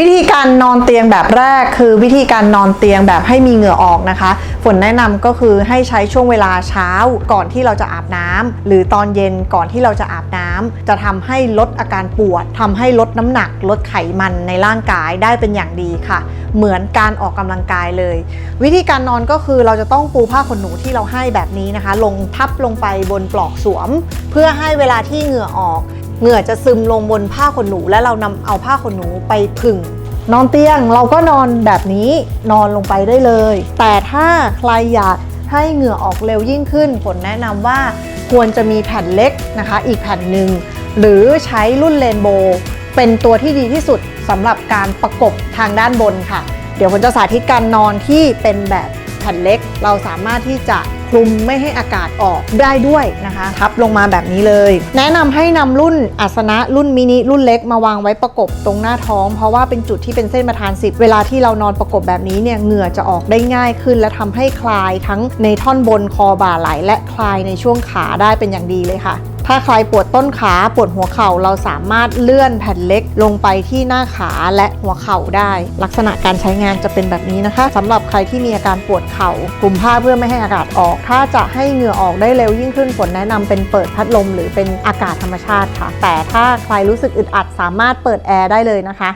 วิธีการนอนเตียงแบบแรกคือวิธีการนอนเตียงแบบให้มีเหงื่อออกนะคะ ฝนแนะนำก็คือให้ใช้ช่วงเวลาเช้าก่อนที่เราจะอาบน้ำหรือตอนเย็นก่อนที่เราจะอาบน้ำจะทำให้ลดอาการปวดทำให้ลดน้ำหนัก ลดไขมันในร่างกายได้เป็นอย่างดีค่ะ เหมือนการออกกำลังกายเลย วิธีการนอนก็คือเราจะต้องปูผ้าขนหนูที่เราให้แบบนี้นะคะ ลงทับลงไปบนปลอกสวม เพื่อให้เวลาที่เหงื่อออก เหงื่อจะซึมลงบนผ้าขนหนู และเรานำเอาผ้าขนหนูไปผึ่ง นอนเตียงเราก็นอนแบบนี้นอนลงไปได้เลย แต่ถ้าใครอยากให้เหงื่อออกเร็วยิ่งขึ้นผลแนะนำว่าควรจะมีแผ่นเล็กนะคะ อีกแผ่นหนึ่งหรือใช้รุ่นเรนโบว์เป็นตัวที่ดีที่สุดสำหรับการประกบทางด้านบนค่ะ เดี๋ยวผมจะสาธิตการนอนที่เป็นแบบแผ่นเล็ก เราสามารถที่จะ คลุมไม่ให้อากาศออกได้ด้วยนะคะทับลงมาแบบนี้เลย แนะนำให้นำรุ่นอัสนะรุ่นมินิรุ่นเล็กมาวางไว้ประกบตรงหน้าท้อง เพราะว่าเป็นจุดที่เป็นเส้นประธานสิบเวลาที่เรานอนประกบแบบนี้เนี่ยเหงื่อจะออกได้ง่ายขึ้น และทำให้คลายทั้งในท่อนบนคอบ่าไหล่และคลายในช่วงขาได้เป็นอย่างดีเลยค่ะ ถ้าใครปวดต้นขาปวดหัวเข่าเราสามารถเลื่อนแผ่นเล็กลงไปที่หน้าขาและหัวเข่าได้ ลักษณะการใช้งานจะเป็นแบบนี้นะคะสำหรับใครที่มีอาการปวดเข่ากลุ่มผ้าเพื่อไม่ให้อากาศออก ถ้าจะให้เหงื่อออกได้เร็วยิ่งขึ้นฝนแนะนำเป็นเปิดพัดลมหรือเป็นอากาศธรรมชาติค่ะ แต่ถ้าใครรู้สึกอึดอัดสามารถเปิดแอร์ได้เลยนะคะ